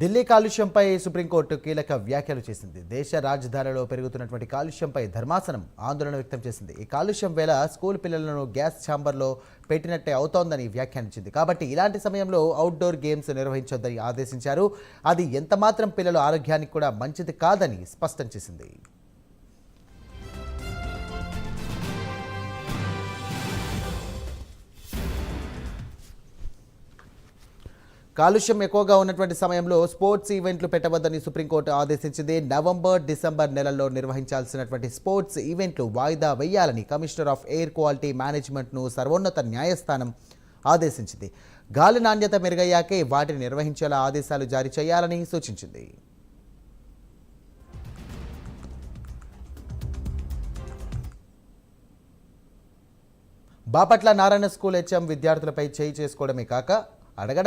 Delhi కాలుష్యంపై supreme court కీలక వ్యాఖ్యలు చేసింది. దేశ రాజధానిలో పెరుగుతున్నటువంటి కాలుష్యంపై ధర్మాసనం ఆందోళన వ్యక్తం చేసింది. ఈ కాలుష్యం వేళ స్కూల్ పిల్లలను గ్యాస్ ఛాంబర్లో పెట్టినట్టే అవుతోందని వ్యాఖ్యానించింది. కాబట్టి ఇలాంటి సమయంలో అవుట్డోర్ గేమ్స్ నిర్వహించొద్దని ఆదేశించారు. అది ఎంతమాత్రం పిల్లల ఆరోగ్యానికి కూడా మంచిది కాదని స్పష్టం చేసింది. కాలుష్యం ఎక్కువగా ఉన్నటువంటి సమయంలో స్పోర్ట్స్ ఈవెంట్లు పెట్టవద్దని సుప్రీంకోర్టు ఆదేశించింది. నవంబర్ డిసెంబర్ నెలల్లో నిర్వహించాల్సినటువంటి స్పోర్ట్స్ ఈవెంట్లు వాయిదా వేయాలని కమిషనర్ ఆఫ్ ఎయిర్ క్వాలిటీ మేనేజ్మెంట్ను సర్వోన్నత న్యాయస్థానం ఆదేశించింది. గాలి నాణ్యత మెరుగయ్యాకే వాటిని నిర్వహించేలా ఆదేశాలు జారీ చేయాలని సూచించింది. బాపట్ల నారాయణ స్కూల్ హెచ్ఎం విద్యార్థులపై చేయి చేసుకోవడమే కాక అడగడా